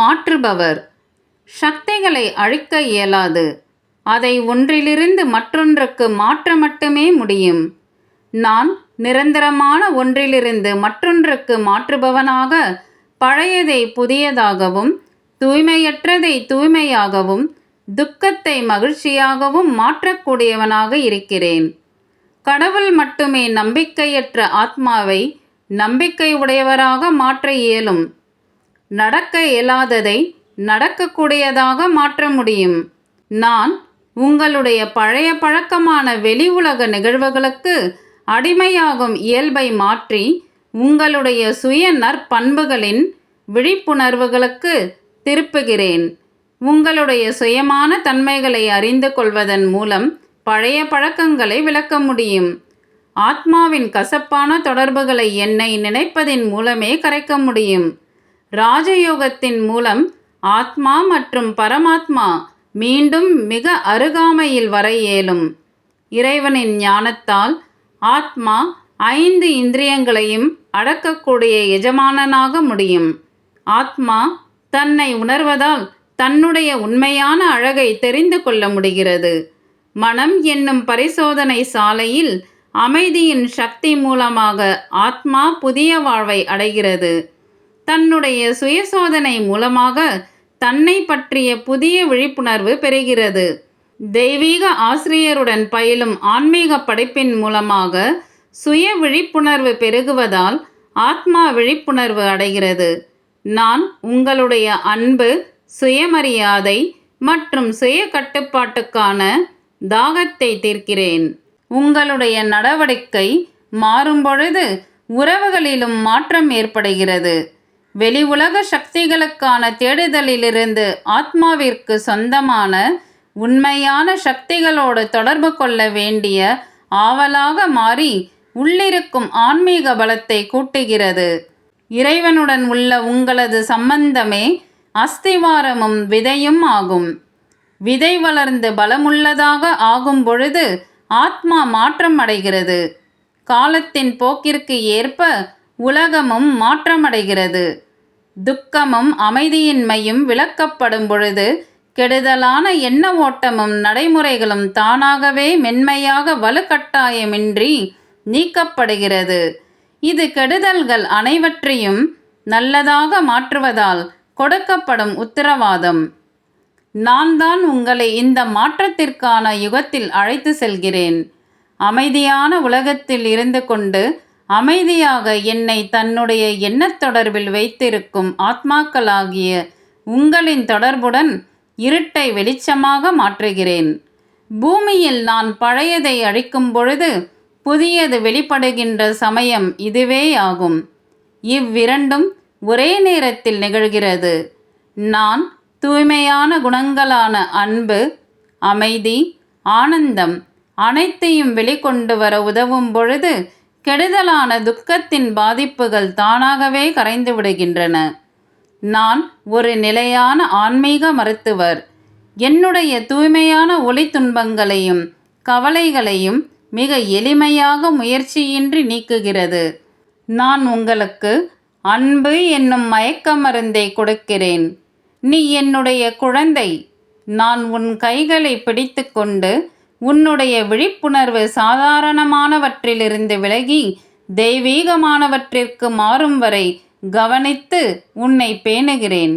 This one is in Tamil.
மாற்றுபவர். சக்திகளை அழிக்க இயலாது. அதை ஒன்றிலிருந்து மற்றொன்றுக்கு மாற்ற மட்டுமே முடியும். நான் நிரந்தரமான ஒன்றிலிருந்து மற்றொன்றுக்கு மாற்றுபவனாக பழையதை புதியதாகவும் தூய்மையற்றதை தூய்மையாகவும் துக்கத்தை மகிழ்ச்சியாகவும் மாற்றக்கூடியவனாக இருக்கிறேன். கடவுள் மட்டுமே நம்பிக்கையற்ற ஆத்மாவை நம்பிக்கையுடையவராக மாற்ற இயலும். நடக்க இயலாததை நடக்கக்கூடியதாக மாற்ற முடியும். நான் உங்களுடைய பழைய பழக்கமான வெளி உலக நிகழ்வுகளுக்கு அடிமையாகும் இயல்பை மாற்றி உங்களுடைய சுய நற்பண்புகளின் விழிப்புணர்வுகளுக்கு திருப்புகிறேன். உங்களுடைய சுயமான தன்மைகளை அறிந்து கொள்வதன் மூலம் பழைய பழக்கங்களை விளக்க முடியும். ஆத்மாவின் கசப்பான தொடர்புகளை என்னை நினைப்பதின் மூலமே கரைக்க முடியும். ராஜயோகத்தின் மூலம் ஆத்மா மற்றும் பரமாத்மா மீண்டும் மிக அருகாமையில் வர இயலும் இறைவனின் ஞானத்தால் ஆத்மா ஐந்து இந்திரியங்களையும் அடக்கக்கூடிய எஜமானனாக முடியும். ஆத்மா தன்னை உணர்வதால் தன்னுடைய உண்மையான அழகை தெரிந்து கொள்ள முடிகிறது. மனம் என்னும் பரிசோதனை சாலையில் அமைதியின் சக்தி மூலமாக ஆத்மா புதிய வாழ்வை அடைகிறது. தன்னுடைய சுயசோதனை மூலமாக தன்னை பற்றிய புதிய விழிப்புணர்வு பெறுகிறது. தெய்வீக ஆசிரியருடன் பயிலும் ஆன்மீக படைப்பின் மூலமாக சுய விழிப்புணர்வு பெருகுவதால் ஆத்மா விழிப்புணர்வு அடைகிறது. நான் உங்களுடைய அன்பு சுயமரியாதை மற்றும் சுய கட்டுப்பாட்டுக்கான தாகத்தை தீர்க்கிறேன். உங்களுடைய நடவடிக்கை மாறும்பொழுது உறவுகளிலும் மாற்றம் ஏற்படுகிறது. வெளி உலக சக்திகளுக்கான தேடுதலிலிருந்து ஆத்மாவிற்கு சொந்தமான உண்மையான சக்திகளோடு தொடர்பு கொள்ள வேண்டிய ஆவலாக மாறி உள்ளிருக்கும் ஆன்மீக பலத்தை கூட்டுகிறது. இறைவனுடன் உள்ள உங்களது சம்பந்தமே அஸ்திவாரமும் விதையும் ஆகும். விதை வளர்ந்து பலமுள்ளதாக ஆகும் பொழுது ஆத்மா மாற்றம் அடைகிறது காலத்தின் போக்கிற்கு ஏற்ப உலகமும் மாற்றமடைகிறது. துக்கமும் அமைதியின்மையும் விளக்கப்படும் பொழுது கெடுதலான எண்ண ஓட்டமும் நடைமுறைகளும் தானாகவே மென்மையாக வலுக்கட்டாயமின்றி நீக்கப்படுகிறது. இது கெடுதல்கள் அனைவற்றையும் நல்லதாக மாற்றுவதால் கொடுக்கப்படும் உத்தரவாதம். நான் தான் உங்களை இந்த மாற்றத்திற்கான யுகத்தில் அழைத்து செல்கிறேன். அமைதியான உலகத்தில் இருந்து கொண்டு அமைதியாக என்னை தன்னுடைய எண்ணத் தொடர்பில் வைத்திருக்கும் ஆத்மாக்களாகிய உங்களின் தொடர்புடன் இருட்டை வெளிச்சமாக மாற்றுகிறேன். பூமியில் நான் பழையதை அழிக்கும் பொழுது புதியது வெளிப்படுகின்ற சமயம் இதுவே ஆகும். இவ்விரண்டும் ஒரே நேரத்தில் நிகழ்கிறது. நான் தூய்மையான குணங்களான அன்பு அமைதி ஆனந்தம் அனைத்தையும் வெளிக்கொண்டு வர உதவும் பொழுது கெடுதலான துக்கத்தின் பாதிப்புகள் தானாகவே கரைந்து விடுகின்றன. நான் ஒரு நிலையான ஆன்மீக மருத்துவர். என்னுடைய தூய்மையான ஒளி துன்பங்களையும் கவலைகளையும் மிக எளிமையாக முயற்சியின்றி நீக்குகிறது. நான் உங்களுக்கு அன்பு என்னும் மயக்க மருந்தை கொடுக்கிறேன். நீ என்னுடைய குழந்தை. நான் உன் கைகளை பிடித்துக்கொண்டு உன்னுடைய விழிப்புணர்வு சாதாரணமானவற்றிலிருந்து விலகி தெய்வீகமானவற்றிற்கு மாறும் வரை கவனித்து உன்னை பேணுகிறேன்.